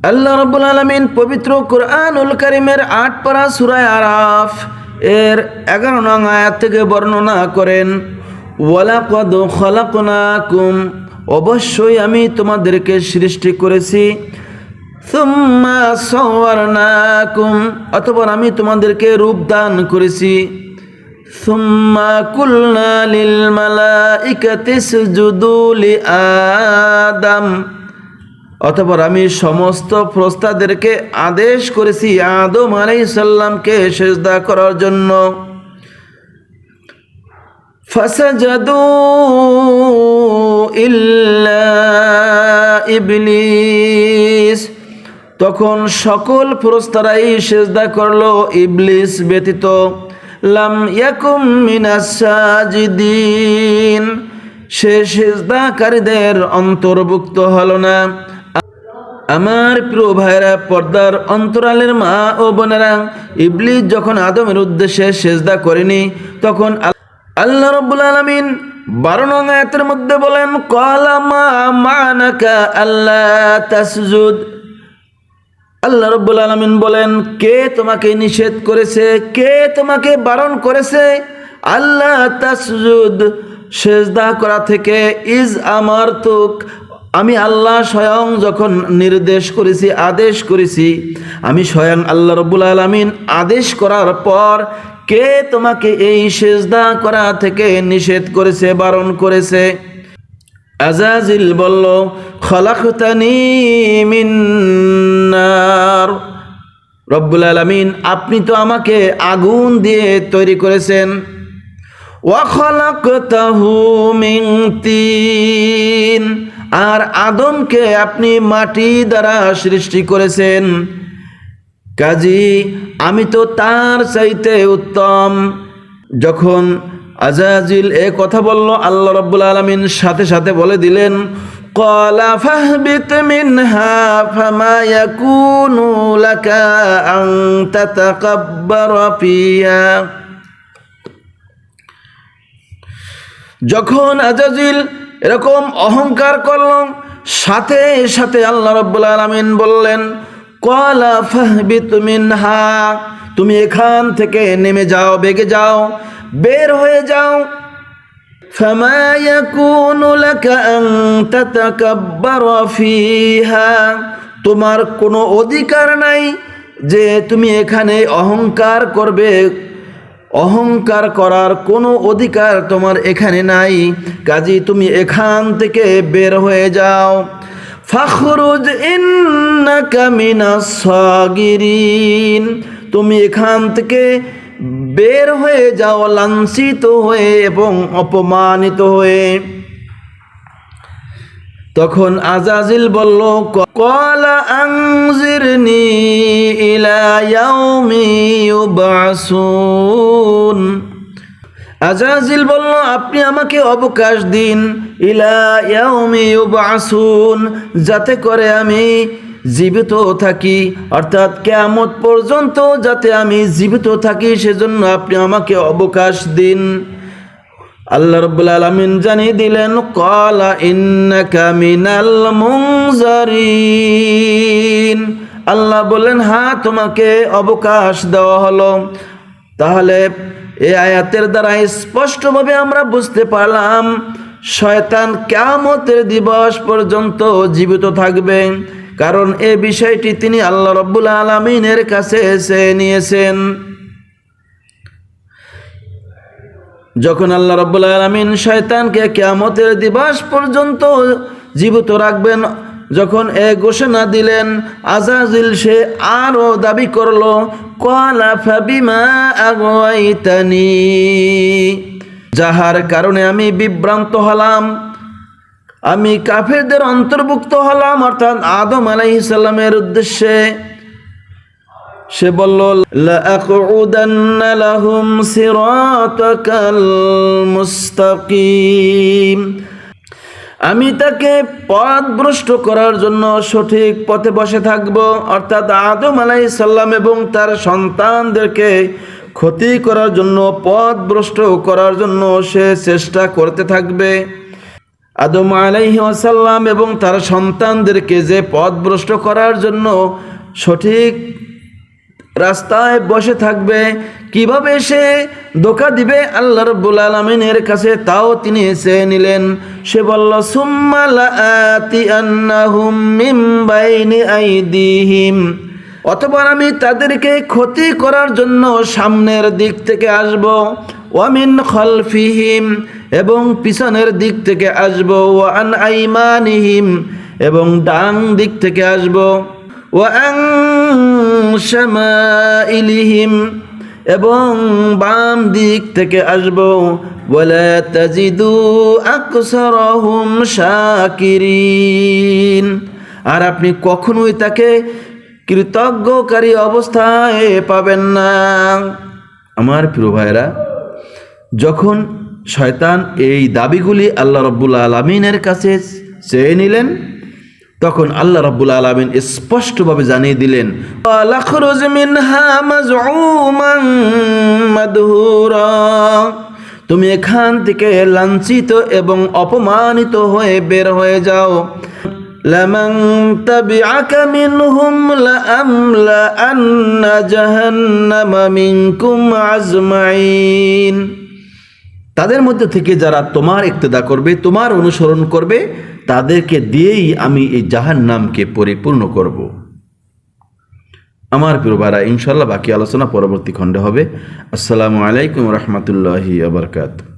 আল্লাহ রব্বুল আলমিন পবিত্র কোরআনুল করিমের আট পারা সুরায় আরাফ এর এগারো নং আয়াত থেকে বর্ণনা করেন, ওয়ালাকদ খলাকুম অবশ্যই আমি তোমাদেরকে সৃষ্টি করেছি। সুম্মা সওয়ারনাকুম অতপর আমি তোমাদেরকে রূপ দান করেছি। সুম্মা লিল মালাইকাতি সুজুদু লি আদম অতপর আমি সমস্ত প্রস্তাদেরকে আদেশ করেছি আদম আলাইসাল্লামকে সেজদা করার জন্য। ফাসাজাদু ইল্লা ইবলিস। তখন সকল প্রস্তারাই সেজদা করল ইবলিস ব্যতীত। লাম ইয়াকুম সাজিদিন। সে সেজদাকারীদের অন্তর্ভুক্ত হল না। আমার প্রিয় ভাইরা পর্দার অন্তরালের মা ও বোনেরা, ইবলিস যখন আদমের উদ্দেশ্যে সেজদা করেনি, তখন আল্লাহ রব্বুল আলমিন বারো নং আয়াতের মধ্যে বলেন কলামা মানাকা আল্লাহ তাসজুদ। আল্লাহ রব্বুল আলমিন বলেন, কে তোমাকে নিষেধ করেছে? কে তোমাকে বারণ করেছে? আল্লাহ তাসজুদ, সেজদা করা থেকে ইজ আমার তুক। আমি আল্লাহ স্বয়ং যখন নির্দেশ করেছি, আদেশ করেছি, আমি স্বয়ং আল্লাহ রব্বুল আলমিন আদেশ করার পর কে তোমাকে এই সেজদা করা থেকে নিষেধ করেছে, বারণ করেছে? আজাজিল বলল, খলাকতানি মিন নার। রব্বুল আলামিন, আপনি তো আমাকে আগুন দিয়ে তৈরি করেছেন। ওয়াখলাকতাহু মিন তিন। আর আদমকে আপনি মাটি দ্বারা সৃষ্টি করেছেন। কাজী, আমি তো তার চাইতে উত্তম। যখন আজাজিল এ কথা বলল, আল্লাহ রব্বুল আলমিন সাথে সাথে বলে দিলেন যখন আজাজিল এরকম অহংকার করল সাথে সাথে আল্লাহ রব্বুল আলমিন বললেন কলা ফাহবিত মিনহা তুমি এখান থেকে নেমে যাও বেগে যাও বের হয়ে যাও فما يكون لك أن تتكبر فيها তোমার কোনো অধিকার নাই যে তুমি এখানে অহংকার করবে অহংকার করার কোনো অধিকার তোমার এখানে নাই। কাজী, তুমি এখান থেকে বের হয়ে যাও। ফখরুজ ইন্নাকা মিনাস সাগিরিন। তুমি এখান থেকে বের হয়ে যাও, লাঞ্ছিত হয়ে এবং অপমানিত হয়ে। তখন আজাজিল বলল, কলা ইউবাসুন। আজাজিল বলল, আপনি আমাকে অবকাশ দিন ইলা যাতে করে আমি জীবিত থাকি। অর্থাৎ কেয়ামত পর্যন্ত যাতে আমি জীবিত থাকি, সেজন্য আপনি আমাকে অবকাশ দিন। আল্লাহ রব্বুল আলমিন জানিয়ে দিলেন কলা ইন্নাকা মিনাল মুংজারিন আল্লাহ বললেন হ্যাঁ তোমাকে অবকাশ দেওয়া হলো। তাহলে এই আয়াতের দ্বারা স্পষ্টভাবে আমরা বুঝতে পারলাম, শয়তান কেয়ামতের দিবস পর্যন্ত জীবিত থাকবে। কারণ এ বিষয়টি তিনি আল্লাহ রব্বুল আলমিনের কাছে এসে নিয়েছেন। যখন আল্লাহ রব্বুল আলমিন শয়তানকে কেয়ামতের দিবস পর্যন্ত জীবিত রাখবেন, যখন এ ঘোষণা দিলেন, আজাজিল সে আরও দাবি করল কলা ফাবিমা যাহার কারণে আমি বিভ্রান্ত হলাম। আমি কাফেরদের অন্তর্ভুক্ত হলাম, অর্থাৎ আদম আলাইসাল্লামের উদ্দেশ্যে। সে বলল আমি তাকে পথ ভ্রষ্ট করার জন্য সঠিক পথে বসে থাকব, অর্থাৎ আদম আলাই সাল্লাম এবং তার সন্তানদেরকে ক্ষতি করার জন্য, পথ ভ্রষ্ট করার জন্য সে চেষ্টা করতে থাকবে। আদম আলাইহি এবং তার সন্তানদেরকে যে পথ ভ্রষ্ট করার জন্য সঠিক রাস্তায় বসে থাকবে, কীভাবে সে ধোকা দিবে আল্লাহ রব্বুল আলমিনের কাছে, তাও তিনি চেয়ে নিলেন। সে বলল, সুম্মা লাআতি আন্নাহুম বাইনি আইদিহিম। অতবার আমি তাদেরকে ক্ষতি করার জন্য সামনের দিক থেকে আসব ওয়ামিন খলফিহিম। এবং পিছনের দিক থেকে আসব ওয়ান আইমানিহিম। এবং ডাং দিক থেকে আসব ওয়াং শামাইলিহিম এবং বাম দিক থেকে আসব। ওয়ালা তাজিদু আকসারহুম শাকিরিন। আর আপনি কখনোই তাকে কৃতজ্ঞকারী অবস্থায় পাবেন না। আমার প্রিয় ভাইরা যখন শয়তান এই দাবিগুলি আল্লাহ রব্বুল আলমিনের কাছে চেয়ে নিলেন তখন আল্লাহ রাব্বুল আলামিন স্পষ্টভাবে জানিয়ে দিলেন তুমি এখান থেকে লাঞ্ছিত এবং অপমানিত হয়ে বের হয়ে যাও। তাবিআকা মিনহুম লাআমলা আন্না জাহান্নামা মিনকুম আজমাইন। তাদের মধ্যে থেকে যারা তোমার ইক্তেদা করবে, তোমার অনুসরণ করবে, তাদেরকে দিয়েই আমি এই জাহান নামকে পরিপূর্ণ করব। আমার প্রিয় ভাইরা ইনশাল্লাহ বাকি আলোচনা পরবর্তী খণ্ডে হবে। আসসালামু আলাইকুম রহমতুল্লাহি আবরকাত